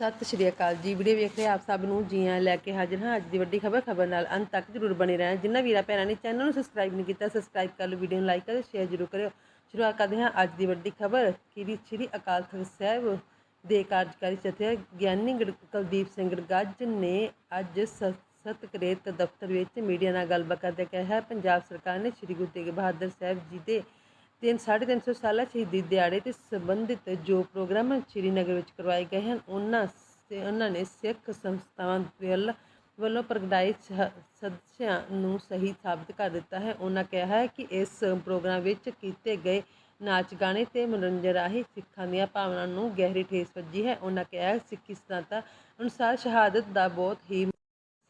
ਸਤਿ ਸ਼੍ਰੀ ਅਕਾਲ ਜੀ। ਵੀਡੀਓ ਵੇਖ ਰਹੇ ਆਪ ਸਭ ਨੂੰ ਜੀ ਆਇਆਂ ਲੈ ਕੇ ਹਾਜ਼ਰ ਹਾਂ। ਅੱਜ ਦੀ ਵੱਡੀ ਖਬਰ ਖਬਰ ਨਾਲ ਅੰਤ ਤੱਕ ਜਰੂਰ ਬਣੇ ਰਹਿਣਾ। ਜਿਨ੍ਹਾਂ ਵੀਰਾਂ ਭੈਣਾਂ ਨੇ ਚੈਨਲ ਨੂੰ ਸਬਸਕ੍ਰਾਈਬ ਨਹੀਂ ਕੀਤਾ ਸਬਸਕ੍ਰਾਈਬ ਕਰ ਲਓ, ਵੀਡੀਓ ਨੂੰ ਲਾਈਕ ਕਰੋ ਸ਼ੇਅਰ ਜਰੂਰ ਕਰਿਓ। ਸ਼ੁਰੂਆਤ ਕਰਦੇ ਹਾਂ ਅੱਜ ਦੀ ਵੱਡੀ ਖਬਰ। ਕਿ ਸ਼੍ਰੀ ਅਕਾਲ ਤਖਤ ਸਾਹਿਬ ਦੇ ਕਾਰਜਕਾਰੀ ਜਥੇ ਗਿਆਨੀ ਗੜ- ਕੁਲਦੀਪ ਸਿੰਘ ਗੱਜ ਨੇ ਅੱਜ ਸ- ਸਤਕਰੇਤ ਦਫ਼ਤਰ ਵਿੱਚ ਮੀਡੀਆ ਨਾਲ ਗੱਲਬਾਤ ਕਰਦੇ ਕਿਹਾ ਹੈ ਪੰਜਾਬ ਸਰਕਾਰ ਨੇ ਸ਼੍ਰੀ ਗੁਰੂ ਤੇਗ ਬਹਾਦਰ ਸਾਹਿਬ ਜੀ ਦੇ ਤਿੰਨ, ਸਾਢੇ ਤਿੰਨ ਸੌ ਸਾਲਾ ਸ਼ਹੀਦੀ ਦਿਹਾੜੇ ਤੇ ਸੰਬੰਧਿਤ ਜੋ ਪ੍ਰੋਗਰਾਮ ਸ਼੍ਰੀਨਗਰ ਵਿੱਚ ਕਰਵਾਏ ਗਏ ਹਨ, ਉਹਨਾਂ ਸੇ, ਉਹਨਾਂ ਨੇ ਸਿੱਖ ਸੰਸਥਾਵਾਂ ਵੱਲ, ਵੱਲੋਂ ਪ੍ਰਗਟਾਏ ਸ- ਸਦਸਿਆਂ ਨੂੰ ਸਹੀ ਸਾਬਤ ਕਰ ਦਿੱਤਾ ਹੈ। ਉਹਨਾਂ ਕਿਹਾ ਹੈ ਕਿ ਇਸ ਪ੍ਰੋਗਰਾਮ ਵਿੱਚ ਕੀਤੇ ਗਏ ਨਾਚ ਗਾਣੇ ਤੇ ਮਨੋਰੰਜਨ ਰਾਹੀਂ ਸਿੱਖਾਂ ਦੀਆਂ ਭਾਵਨਾਵਾਂ ਨੂੰ ਗਹਿਰੀ ਠੇਸ ਵੱਜੀ ਹੈ। ਉਹਨਾਂ ਕਿਹਾ ਹੈ ਸਿੱਖੀ ਸਿਧਾਂਤਾਂ ਅਨੁਸਾਰ ਸ਼ਹਾਦਤ ਦਾ ਬਹੁਤ ਹੀ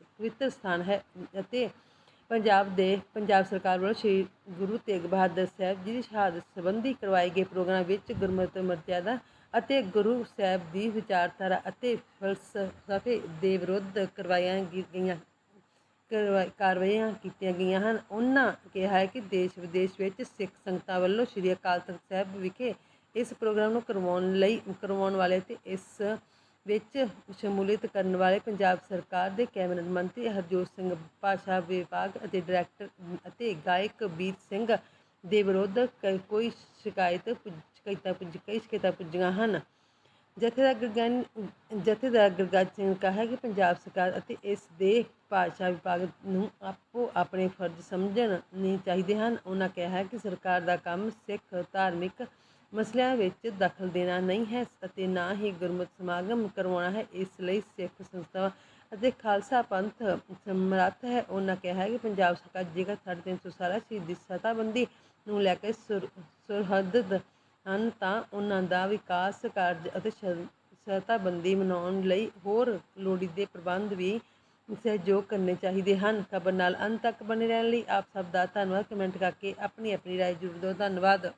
ਪਵਿੱਤਰ ਸਥਾਨ ਹੈ ਅਤੇ ਪੰਜਾਬ ਦੇ ਪੰਜਾਬ ਸਰਕਾਰ ਵੱਲੋਂ ਸ਼੍ਰੀ ਗੁਰੂ ਤੇਗ ਬਹਾਦਰ ਸਾਹਿਬ ਜੀ ਦੀ ਸ਼ਹਾਦਤ ਸੰਬੰਧੀ ਕਰਵਾਏ ਗਏ ਪ੍ਰੋਗਰਾਮ ਵਿੱਚ ਗੁਰਮਤਿ ਮਰਜ਼ਾਦਾ ਅਤੇ ਗੁਰੂ ਸਾਹਿਬ ਦੀ ਵਿਚਾਰਧਾਰਾ ਅਤੇ ਫਲਸਫੇ ਦੇ ਵਿਰੁੱਧ ਕਰਵਾਈਆਂ ਗਈਆਂ ਕਰਵਾ- ਕਾਰਵਾਈਆਂ ਕੀਤੀਆਂ ਗਈਆਂ ਹਨ। ਉਹਨਾਂ ਕਿਹਾ ਹੈ ਕਿ ਦੇਸ਼ ਵਿਦੇਸ਼ ਵਿੱਚ ਸਿੱਖ ਸੰਗਤਾਂ ਵੱਲੋਂ ਸ਼੍ਰੀ ਅਕਾਲ ਤਖਤ ਸਾਹਿਬ ਵਿਖੇ ਇਸ ਪ੍ਰੋਗਰਾਮ ਨੂੰ ਕਰਵਾਉਣ ਲਈ ਕਰਵਾਉਣ ਵਾਲੇ ਤੇ ਇਸ ਵਿੱਚ ਸ਼ਮੂਲੀਅਤ ਕਰਨ ਵਾਲੇ ਪੰਜਾਬ ਸਰਕਾਰ ਦੇ ਕੈਬਨਿਟ ਮੰਤਰੀ ਹਰਜੋਤ ਸਿੰਘ ਭਾਸ਼ਾ, ਵਿਭਾਗ ਅਤੇ ਡਾਇਰੈਕਟਰ ਅਤੇ ਗਾਇਕ ਵੀਰ ਸਿੰਘ ਦੇ ਵਿਰੁੱਧ ਕ- ਕੋਈ ਸ਼ਿਕਾਇਤ ਪੁੱਜ- ਸ਼ਿਕਾਇਤਾਂ ਪੁੱਜ, ਕਈ ਸ਼ਿਕਾਇਤਾਂ ਪੁੱਜੀਆਂ ਹਨ। ਜਥੇਦਾਰ ਗਰਗਨ, ਜਥੇਦਾਰ ਗੁਰਗੱਜ ਸਿੰਘ ਨੇ ਕਿਹਾ ਕਿ ਪੰਜਾਬ ਸਰਕਾਰ ਅਤੇ ਇਸ ਦੇ ਭਾਸ਼ਾ ਵਿਭਾਗ ਨੂੰ ਆਪੋ ਆਪਣੇ ਫਰਜ਼ ਸਮਝਣ ਨਹੀਂ ਚਾਹੀਦੇ ਹਨ। ਉਹਨਾਂ ਕਿਹਾ ਹੈ ਕਿ ਸਰਕਾਰ ਦਾ ਕੰਮ ਸਿੱਖ, ਧਾਰਮਿਕ ਮਸਲਿਆਂ ਵਿੱਚ ਦਖਲ ਦੇਣਾ ਨਹੀਂ ਹੈ ਅਤੇ ਨਾ ਹੀ ਗੁਰਮਤਿ ਸਮਾਗਮ ਕਰਵਾਉਣਾ ਹੈ। ਇਸ ਲਈ ਸਿੱਖ ਸੰਸਥਾਵਾਂ ਅਤੇ ਖਾਲਸਾ ਪੰਥ ਸਮਰੱਥ ਹੈ। ਉਹਨਾਂ ਕਿਹਾ ਹੈ ਕਿ ਪੰਜਾਬ ਸਰਕਾਰ ਜੇਕਰ ਸਾਢੇ ਤਿੰਨ ਸੌ ਸਾਲਾ ਸ਼ਹੀਦੀ ਸਤਾਬੰਦੀ ਨੂੰ ਲੈ ਕੇ ਸੁਰ ਹਨ ਤਾਂ ਉਹਨਾਂ ਦਾ ਵਿਕਾਸ ਕਾਰਜ ਅਤੇ ਸਤਾਬੰਦੀ ਮਨਾਉਣ ਲਈ ਹੋਰ ਲੋੜੀਂਦੇ ਪ੍ਰਬੰਧ ਵੀ ਸਹਿਯੋਗ ਕਰਨੇ ਚਾਹੀਦੇ ਹਨ। ਖਬਰ ਨਾਲ ਅੰਤ ਤੱਕ ਬਣੇ ਰਹਿਣ ਲਈ ਆਪ ਸਭ ਦਾ ਧੰਨਵਾਦ। ਕਮੈਂਟ ਕਰਕੇ ਆਪਣੀ ਆਪਣੀ ਰਾਏ ਜ਼ਰੂਰ ਦਿਓ। ਧੰਨਵਾਦ।